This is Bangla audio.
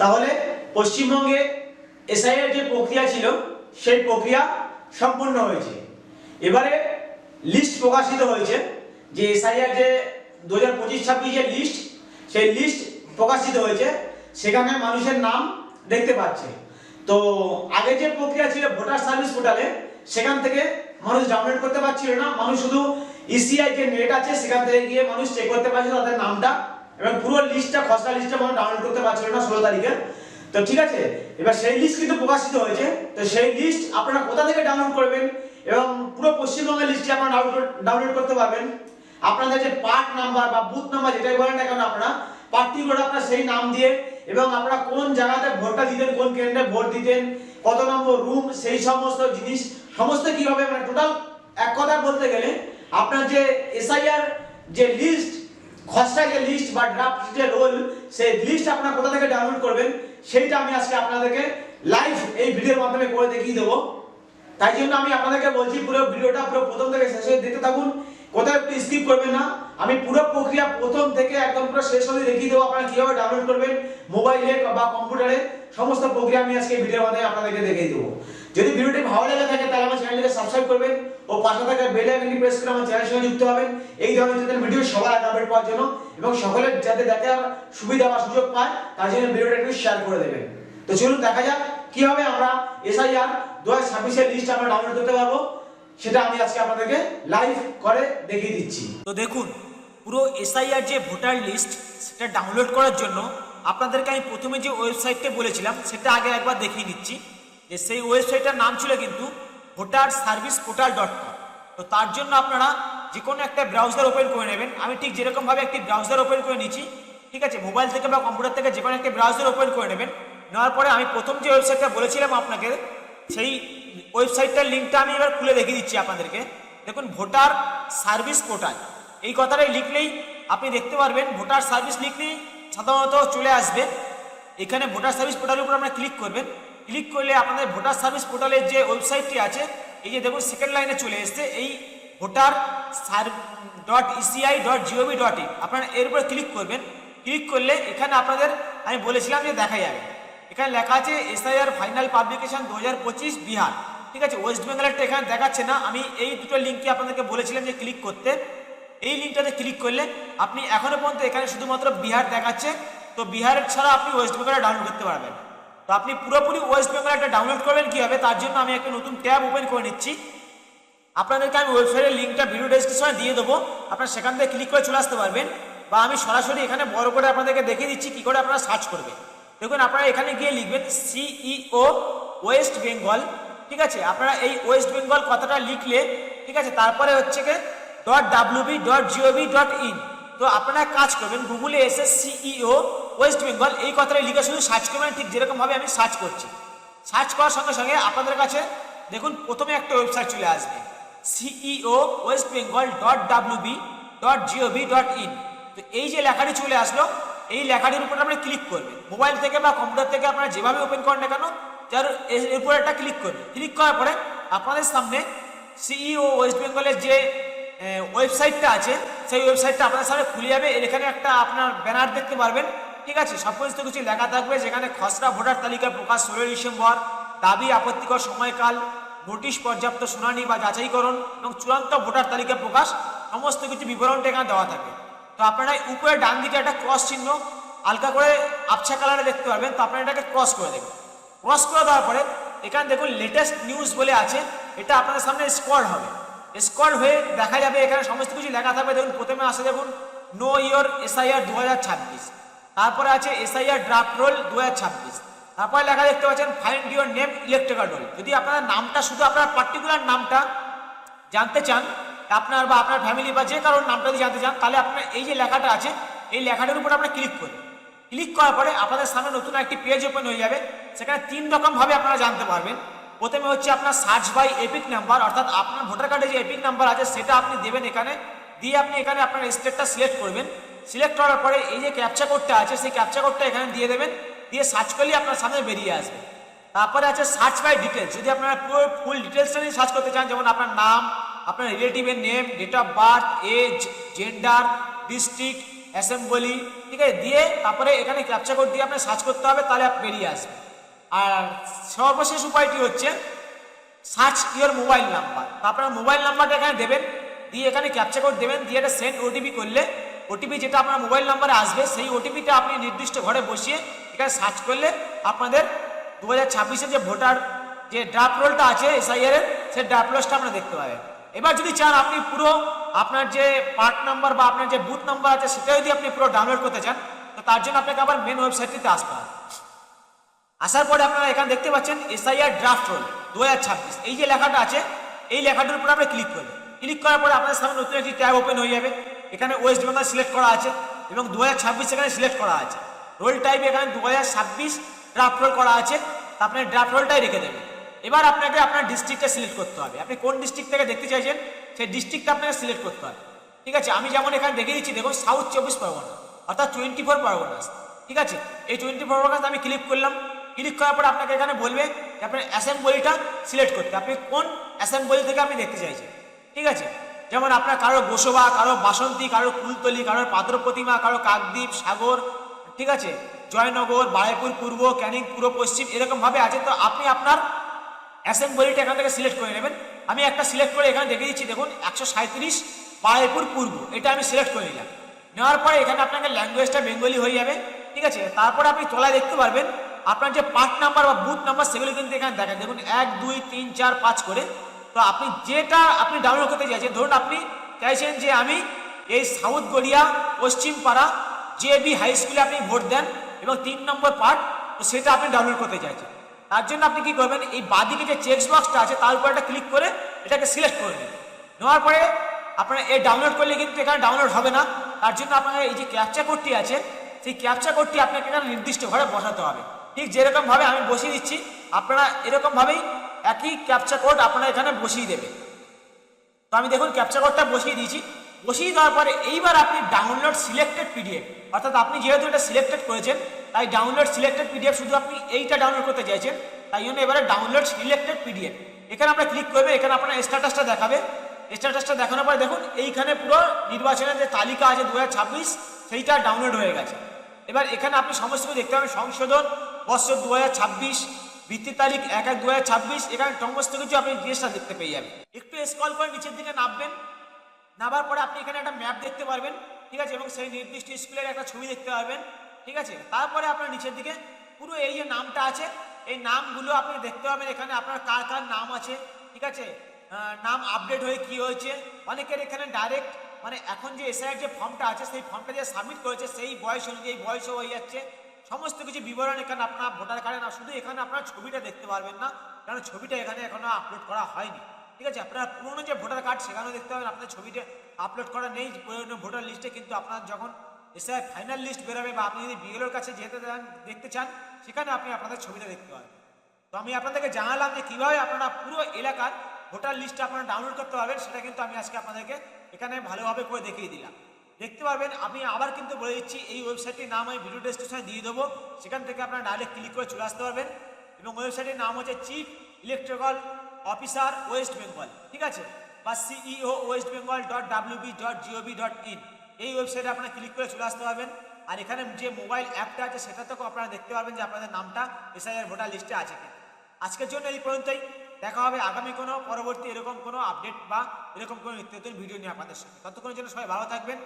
তাহলে পশ্চিমবঙ্গে এসআইআর যে প্রক্রিয়া ছিল, সেই প্রক্রিয়া সম্পূর্ণ হয়েছে। এবারে লিস্ট প্রকাশিত হয়েছে যে এসআইআর যে দু হাজার পঁচিশ ছাব্বিশের লিস্ট সেই লিস্ট প্রকাশিত হয়েছে। সেখানে মানুষের নাম দেখতে পাচ্ছে। তো আগে যে প্রক্রিয়া ছিল ভোটার সার্ভিস পোর্টালে, সেখান থেকে মানুষ ডাউনলোড করতে পারছিল না। মানুষ শুধু ইসিআই যে নেট আছে, সেখান থেকে গিয়ে মানুষ চেক করতে পারছিল তাদের নামটা। এবং পুরো লিস্টটা খসড়া লিস্টটা মানুষ ডাউনলোড করতে পারছিল না ষোলো তারিখে। তো ঠিক আছে, এবার সেই লিস্ট কিন্তু প্রকাশিত হয়েছে। তো সেই লিস্ট আপনারা কোথা থেকে ডাউনলোড করবেন এবং পুরো পশ্চিমবঙ্গের লিস্টটি আপনারা ডাউনলোড ডাউনলোড করতে পারবেন। আপনাদের যে পার্ট নাম্বার বা বুথ নাম্বার যেটাই বলেন না কেন আপনারা পার্টিকুলার আপনার সেই নাম দিয়ে এবং আপনারা কোন জায়গাতে ভোটটা দিতেন, কোন কেন্দ্রে ভোট দিতেন, কত নম্বর রুম সেই সমস্ত জিনিস, সমস্ত কীভাবে মানে টোটাল এক কথা বলতে গেলে আপনার যে এসআইআর যে লিস্ট খসড়া যে লিস্ট বা ড্রাফট যে রোল সেই লিস্ট আপনারা কোথা থেকে ডাউনলোড করবেন, সেইটা আমি আজকে আপনাদেরকে লাইভ এই ভিডিওর মাধ্যমে করে দেখিয়ে দেবো। তাই জন্য আমি আপনাদেরকে বলছি, পুরো ভিডিওটা পুরো প্রথম থেকে শেষ হয়ে দেখতে থাকুন। কোথাও একটু স্কিপ করবেন না? আমি পুরো প্রক্রিয়া প্রথম থেকে একদম পুরো শেষ অবধি দেখিয়ে দেবো আপনারা কীভাবে ডাউনলোড করবেন মোবাইলে বা কম্পিউটারে সমস্ত প্রক্রিয়া আমি আজকে ভিডিওর মাধ্যমে আপনাদেরকে দেখিয়ে দেবো। যদি ভিডিওটি ভালো লেগে থাকে, তাহলে আমার চ্যানেলটিকে সাবস্ক্রাইব করবেন ও পাশে থাকা বেল আইকনটি প্রেস করে আমার চ্যানেলের সঙ্গে যুক্ত হবেন। এই ধরনের যাতে ভিডিও সবার আগে আপডেট পাওয়ার জন্য এবং সকলের যাতে দেখার সুবিধা বা সুযোগ পায়, তার জন্য ভিডিওটা একটু শেয়ার করে দেবেন। তো চলুন দেখা যাক কীভাবে আমরা এসআইআর দু হাজার ছাব্বিশের লিস্ট আমরা ডাউনলোড করতে পারব। সেটা আমি আজকে আপনাদেরকে লাইভ করে দেখিয়ে দিচ্ছি। তো দেখুন, পুরো এসআইআর যে ভোটার লিস্ট সেটা ডাউনলোড করার জন্য আপনাদেরকে আমি প্রথমে যে ওয়েবসাইটটা বলেছিলাম, সেটা আগে একবার দেখিয়ে দিচ্ছি। যে সেই ওয়েবসাইটটার নাম ছিল কিন্তু voter service portal dot com তো তার জন্য আপনারা যে কোনো একটা ব্রাউজার ওপেন করে নেবেন। আমি ঠিক যেরকমভাবে একটি ব্রাউজার ওপেন করে নিচ্ছি ঠিক আছে মোবাইল থেকে বা কম্পিউটার থেকে যে কোনো একটা ব্রাউজার ওপেন করে নেবেন। নেওয়ার পরে আমি প্রথম যে ওয়েবসাইটটা বলেছিলাম আপনাকে, সেই ওয়েবসাইটটার লিঙ্কটা আমি এবার খুলে দেখিয়ে দিচ্ছি আপনাদেরকে। দেখুন, ভোটার সার্ভিস পোর্টাল। এই কথাটাই লিখলেই আপনি দেখতে পারবেন, ভোটার সার্ভিস লিখলেই সাধারণত চলে আসবে। এখানে ভোটার সার্ভিস পোর্টালের উপর আপনারা ক্লিক করবেন। ক্লিক করলে আপনাদের ভোটার সার্ভিস পোর্টালের যে ওয়েবসাইটটি আছে, এই যে দেখুন, সেকেন্ড লাইনে চলে এসছে, এই voters dot ECI dot GOV dot in. আপনারা এর উপরে ক্লিক করবেন। ক্লিক করলে এখানে আপনাদের, আমি বলেছিলাম যে দেখা যাবে। এখানে লেখা আছে এসআইআর ফাইনাল পাবলিকেশন দু হাজার পঁচিশ বিহার। ঠিক আছে ওয়েস্ট বেঙ্গলেরটা এখানে দেখাচ্ছে না। আমি এই দুটো লিঙ্কে আপনাদেরকে বলেছিলাম যে ক্লিক করতে। এই লিঙ্কটাতে ক্লিক করলে আপনি এখনও পর্যন্ত এখানে শুধুমাত্র বিহার দেখাচ্ছে। তো বিহারের ছাড়া আপনি ওয়েস্ট বেঙ্গলে ডাউনলোড করতে পারবেন। তো আপনি পুরোপুরি ওয়েস্ট বেঙ্গলটা ডাউনলোড করবেন কীভাবে তার জন্য আমি একটা নতুন ট্যাব ওপেন করে নিচ্ছি। আপনাদেরকে আমি ওয়েবসাইটের লিঙ্কটা ভিডিও ডেসক্রিপশনে দিয়ে দেবো। আপনারা সেখান থেকে ক্লিক করে চলে আসতে পারবেন। বা আমি সরাসরি এখানে বড় করে আপনাদেরকে দেখিয়ে দিচ্ছি কী করে আপনারা সার্চ করবেন। দেখুন, আপনারা এখানে গিয়ে লিখবেন সিইও ওয়েস্ট বেঙ্গল ঠিক আছে? আপনারা এই ওয়েস্ট বেঙ্গল কথাটা লিখলে, ঠিক আছে? তারপরে হচ্ছে গিয়ে. Dot WB dot GOV dot in তো আপনারা কাজ করবেন গুগলে এসে সিইও ওয়েস্ট বেঙ্গল এই কথাটা লিখে শুধু সার্চ করবেন, ঠিক যেরকমভাবে আমি সার্চ করছি। সার্চ করার সঙ্গে সঙ্গে আপনাদের কাছে, দেখুন, প্রথমে একটা ওয়েবসাইট চলে আসবে। CEO West Bengal dot WB dot GOV dot in তো এই যে লেখাটি চলে আসলো, এই লেখাটির উপর আপনি ক্লিক করবেন। মোবাইল থেকে বা কম্পিউটার থেকে আপনারা যেভাবে ওপেন করেন না কেন যার এর উপর একটা ক্লিক করবেন ক্লিক করার পরে আপনাদের সামনে সিইও ওয়েস্ট বেঙ্গলের যে ওয়েবসাইটটা আছে, সেই ওয়েবসাইটটা আপনাদের সামনে খুলে যাবে। এখানে একটা আপনার ব্যানার দেখতে পারবেন। ঠিক আছে? সমস্ত কিছু লেখা থাকবে, যেখানে খসড়া ভোটার তালিকা প্রকাশ ষোলোই ডিসেম্বর, দাবি আপত্তিকর সময়কাল, নোটিশ পর্যাপ্ত শুনানি বা যাচাইকরণ এবং চূড়ান্ত ভোটার তালিকা প্রকাশ, সমস্ত কিছু বিবরণটা এখানে দেওয়া থাকে তো আপনারা উপরে ডান দিকে একটা ক্রস চিহ্ন, হালকা করে আবছা কালারে দেখতে পারবেন। তো আপনারা এটাকে ক্রস করে দেবেন। ক্রস করে দেওয়ার পরে, এখানে দেখুন লেটেস্ট নিউজ বলে আছে, এটা আপনাদের সামনে স্কোয়ার হবে। স্কোয়ার হয়ে দেখা যাবে এখানে সমস্ত কিছু লেখা থাকবে। দেখুন, প্রথমে আসে দেখুন নো ইয়র এসআইআর দু হাজার ছাব্বিশ। তারপরে আছে এসআইআর ড্রাফট রোল দু হাজার ছাব্বিশ। তারপরে লেখা দেখতে পাচ্ছেন find your name electrical roll যদি আপনার নামটা শুধু আপনার পার্টিকুলার নামটা জানতে চান, আপনার বা আপনার ফ্যামিলি বা যে কারোর নামটা যদি জানতে চান, তাহলে আপনার এই যে লেখাটা আছে, এই লেখাটার উপর আপনার ক্লিক করুন। ক্লিক করার পরে আপনাদের সামনে নতুন একটি পেজ ওপেন হয়ে যাবে। সেখানে তিন রকমভাবে আপনারা জানতে পারবেন। প্রথমে হচ্ছে আপনার সার্চ বাই এপিক নাম্বার অর্থাৎ আপনার ভোটার কার্ডে যে এপিক নাম্বার আছে, সেটা আপনি দেবেন এখানে। দিয়ে আপনি এখানে আপনার স্টেটটা সিলেক্ট করবেন। সিলেক্ট করার পরে এই যে ক্যাপচা কোডটা আছে, সেই ক্যাপচা কোডটা এখানে দিয়ে দেবেন। দিয়ে সার্চ করলেই আপনার সামনে বেরিয়ে আসবে। তারপরে আছে সার্চ বাই ডিটেলস যদি আপনারা পুরো ফুল ডিটেলসটা নিয়ে সার্চ করতে চান, যেমন আপনার নাম, আপনার রিলেটিভের name date of birth age gender district assembly, ঠিক আছে? দিয়ে তারপরে এখানে ক্যাপচা কোড দিয়ে আপনি সার্চ করতে হবে, তাহলে আপনি বেরিয়ে আসবে আর সর্বশেষ উপায়টি হচ্ছে সার্চ ইওর মোবাইল নাম্বার আপনার মোবাইল নাম্বারটা এখানে দেবেন, দিয়ে এখানে ক্যাপচা কোড দেবেন, দিয়ে এটা সেন্ড ওটিপি করলে ওটিপি যেটা আপনার মোবাইল নাম্বারে আসবে, সেই ওটিপিটা আপনি নির্দিষ্ট ঘরে বসিয়ে এখানে সার্চ করলে আপনাদের দু হাজার যে ভোটার যে ড্রাফট রোলটা আছে এসআইআর সেই ড্রাফট রোলসটা আপনারা দেখতে পাবেন। এবার যদি চান, আপনি পুরো আপনার যে পার্ট নাম্বার বা আপনার যে বুথ নাম্বার আছে সেটা যদি আপনি পুরো ডাউনলোড করতে চান, তো তার জন্য আপনাকে আবার মেন ওয়েবসাইটটিতে আসতে হবে। আসার পরে আপনারা এখানে দেখতে পাচ্ছেন এসআইআর ড্রাফট রোল দু হাজার ছাব্বিশ। এই যে লেখাটা আছে, এই লেখাটার উপরে আপনি ক্লিক করবেন। ক্লিক করার পরে আপনার সামনে নতুন একটি ট্যাব ওপেন হয়ে যাবে। এখানে ওয়েস্ট বেঙ্গল সিলেক্ট করা আছে এবং দু হাজার ছাব্বিশ এখানে সিলেক্ট করা আছে। রোল টাইপ এখানে দু হাজার ছাব্বিশ ড্রাফট রোল করা আছে। আপনি ড্রাফট রোলটাই রেখে দেবেন এবার আপনাকে আপনার ডিস্ট্রিক্টটা সিলেক্ট করতে হবে। আপনি কোন ডিস্ট্রিক্ট থেকে দেখতে চাইছেন, সেই ডিস্ট্রিক্টটা আপনাকে সিলেক্ট করতে হবে। ঠিক আছে? আমি যেমন এখানে দেখে দিচ্ছি, দেখুন সাউথ চব্বিশ পরগনা, অর্থাৎ টোয়েন্টি ফোর পরগনাস ঠিক আছে? এই টোয়েন্টি ফোর পরগনাস আমি ক্লিক করলাম। ক্লিক করার পর আপনাকে এখানে বলবে যে আপনার অ্যাসেম্বলিটা সিলেক্ট করতে আপনি কোন অ্যাসেম্বলি থেকে আপনি দেখতে চাইছেন? ঠিক আছে? যেমন আপনার কারও গোসবা কারও বাসন্তী, কারও কুলতলি কারোর পাত্র প্রতিমা, কারও কাকদ্বীপ, সাগর, ঠিক আছে? জয়নগর, বারাইপুর, পূর্ব, ক্যানিং, পূর্ব, পশ্চিম, এরকমভাবে আছে। তো আপনি আপনার অ্যাসেম্বলিটা এখান থেকে সিলেক্ট করে নেবেন। আমি একটা সিলেক্ট করে এখানে দেখে দিচ্ছি, দেখুন, একশো সাঁত্রিশ বারাইপুর পূর্ব, এটা আমি সিলেক্ট করে নিলাম। নেওয়ার পরে এখানে আপনাকে ল্যাঙ্গুয়েজটা বেঙ্গলি হয়ে যাবে, ঠিক আছে? তারপরে আপনি তলায় দেখতে পারবেন, আপনার যে পার্ট নাম্বার বা বুথ নাম্বার, সেগুলো কিন্তু এখানে দেখেন। দেখুন, এক, দুই, তিন, চার, পাঁচ করে। তো আপনি যেটা আপনি ডাউনলোড করতে চাইছেন, ধরুন আপনি চাইছেন যে আমি এই সাউথ গড়িয়া, পশ্চিম পাড়া জেবি হাই স্কুলে আপনি ভোট দেন এবং তিন নম্বর পার্ট, তো সেটা আপনি ডাউনলোড করতে চাইছেন। তার জন্য আপনি কি করবেন? এই বাদিকে যে চেক বক্সটা আছে, তার উপর একটা ক্লিক করে এটাকে সিলেক্ট করে নেবেন নেওয়ার পরে আপনারা এই ডাউনলোড করলে কিন্তু এখানে ডাউনলোড হবে না। তার জন্য আপনার এই যে ক্যাপচা কোডটি আছে, সেই ক্যাপচা কোডটি আপনাকে এখানে নির্দিষ্ট ঘরে বসাতে হবে। ঠিক যেরকমভাবে আমি বসিয়ে দিচ্ছি, আপনারা এরকমভাবেই একই ক্যাপচা কোড আপনারা এখানে বসিয়ে দেবে তো আমি দেখুন ক্যাপচা কোডটা বসিয়ে দিয়েছি। বসিয়ে দেওয়ার পরে এইবার আপনি ডাউনলোড সিলেক্টেড পিডিএফ অর্থাৎ আপনি যেহেতু এটা সিলেক্টেড করেছেন তাই ডাউনলোড সিলেক্টেড পিডিএফ শুধু আপনি এইটা ডাউনলোড করতে চাইছেন, তাই জন্য এবারে ডাউনলোড সিলেক্টেড পিডিএফ এখানে আমরা ক্লিক করবে, এখানে আপনার স্ট্যাটাসটা দেখাবে। স্ট্যাটাসটা দেখানোর পরে দেখুন, এইখানে পুরো নির্বাচনের যে তালিকা আছে দু হাজার ছাব্বিশ, সেইটা ডাউনলোড হয়ে গেছে। এবার এখানে আপনি সমস্ত কিছু দেখতে পাবেন, সংশোধন, বছর দু হাজার ছাব্বিশ, ভিত্তি তারিখ এক এক দু হাজার ছাব্বিশ, এখানে সমস্ত কিছু আপনি জিনিসটা দেখতে পেয়ে যাবেন। একটু স্কল করে নিচের দিকে নামবেন। নামার পরে আপনি এখানে একটা ম্যাপ দেখতে পারবেন, ঠিক আছে? এবং সেই নির্দিষ্ট স্কুলের একটা ছবি দেখতে পারবেন। ঠিক আছে? তারপরে আপনার নিচের দিকে পুরো এই যে নামটা আছে, এই নামগুলো আপনি দেখতে পাবেন এখানে আপনার কার কার নাম আছে, ঠিক আছে? নাম আপডেট হয়ে কি হয়েছে। অনেকের এখানে ডাইরেক্ট মানে এখন যে এসআইয়ের যে ফর্মটা আছে, সেই ফর্মটা যে সাবমিট করেছে, সেই বয়স অনুযায়ী বয়সও হয়ে যাচ্ছে। সমস্ত কিছু বিবরণ এখানে আপনার ভোটার কার্ডে না, শুধু এখানে আপনার ছবিটা দেখতে পারবেন না, কারণ ছবিটা এখানে এখনও আপলোড করা হয়নি। ঠিক আছে? আপনার পুরনো যে ভোটার কার্ড সেখানেও দেখতে পাবেন আপনার ছবিটা আপলোড করা নেই ভোটার লিস্টে কিন্তু আপনার যখন এসে ফাইনাল লিস্ট বেরোবে বা আপনি যদি বিএলওর কাছে যেতে চান, দেখতে চান, সেখানে আপনি আপনাদের ছবিটা দেখতে পাবেন। তো আমি আপনাদেরকে জানালাম যে কীভাবে আপনারা পুরো এলাকার ভোটার লিস্টটা আপনারা ডাউনলোড করতে পারবেন, সেটা কিন্তু আমি আজকে আপনাদেরকে এখানে ভালোভাবে করে দেখিয়ে দিলাম। দেখতে পারবেন, আমি আবার কিন্তু বলে দিচ্ছি, এই ওয়েবসাইটটির নাম আমি ভিডিও ডেসক্রিপশনে দিয়ে দেবো। সেখান থেকে আপনারা ডাইরেক্ট ক্লিক করে চলে আসতে পারবেন এবং ওয়েবসাইটের নাম হচ্ছে chief electrical officer West Bengal ঠিক আছে? বা CEO West Bengal dot WB dot GOV dot in এই ওয়েবসাইটে আপনারা ক্লিক করে চলে আসতে পারবেন। আর এখানে যে মোবাইল অ্যাপটা আছে, সেটা থেকেও আপনারা দেখতে পারবেন যে আপনাদের নামটা এসআইআর ভোটার লিস্টে আছে কি আজকের জন্য এই পর্যন্তই। দেখা হবে আগামী কোনো পরবর্তী এরকম কোনো আপডেট বা এরকম কোনো নিত্য নতুন ভিডিও নিয়ে আপনাদের সাথে। ততক্ষণের জন্য সবাই ভালো থাকবেন।